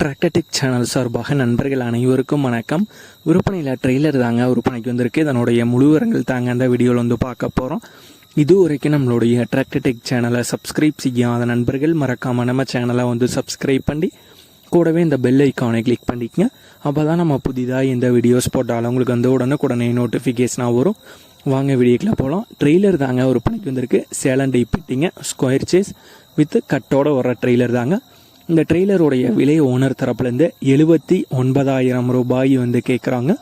ட்ரக்கடிக் channel சார்பாக நண்பர்கள் அனைவருக்கும் வணக்கம். விற்பனையில் ட்ரெய்லர் தாங்க விற்பனைக்கு வந்திருக்கு. இதனுடைய முழுவரங்கள் தாங்க அந்த வீடியோவில் வந்து பார்க்க போகிறோம் இது வரைக்கும் நம்மளுடைய டிராக்டடிக் சேனலை சப்ஸ்கிரைப் செய்யாத நண்பர்கள் மறக்காமல் நம்ம சேனலை வந்து சப்ஸ்கிரைப் பண்ணி கூடவே இந்த பெல் ஐக்கானை கிளிக் பண்ணிக்கங்க. அப்போ தான் நம்ம புதிதாக எந்த வீடியோஸ் போட்டாலும் உங்களுக்கு வந்து உடனுக்குடனே நோட்டிஃபிகேஷனாக வரும். வாங்க வீடியோக்கில் போகலாம் ட்ரெய்லர் தாங்க ஒரு பணிக்கு வந்திருக்கு. சேலன் டைப்பிட்டிங்க ஸ்கொயர் சேஸ் வித் கட்டோட வர ட்ரெய்லர் தாங்க. இந்த ட்ரெய்லருடைய விலை ஓனர் தரப்புலேருந்து எழுபத்தி ஒன்பதாயிரம் ரூபாய் வந்து கேட்குறாங்க.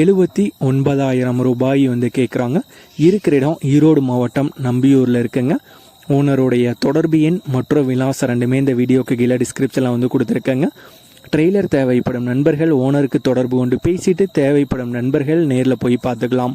எழுபத்தி ஒன்பதாயிரம் ரூபாய் வந்து கேட்குறாங்க. இருக்கிற இடம் ஈரோடு மாவட்டம் நம்பியூரில் இருக்குங்க. ஓனருடைய தொடர்பு எண் மற்றும் விலாசம் ரெண்டுமே இந்த வீடியோக்கு கீழே டிஸ்கிரிப்ஷனில் வந்து கொடுத்துருக்கேங்க. ட்ரெய்லர் தேவைப்படும் நண்பர்கள் ஓனருக்கு தொடர்பு கொண்டு பேசிட்டு தேவைப்படும் நண்பர்கள் நேரில் போய் பார்த்துக்கலாம்.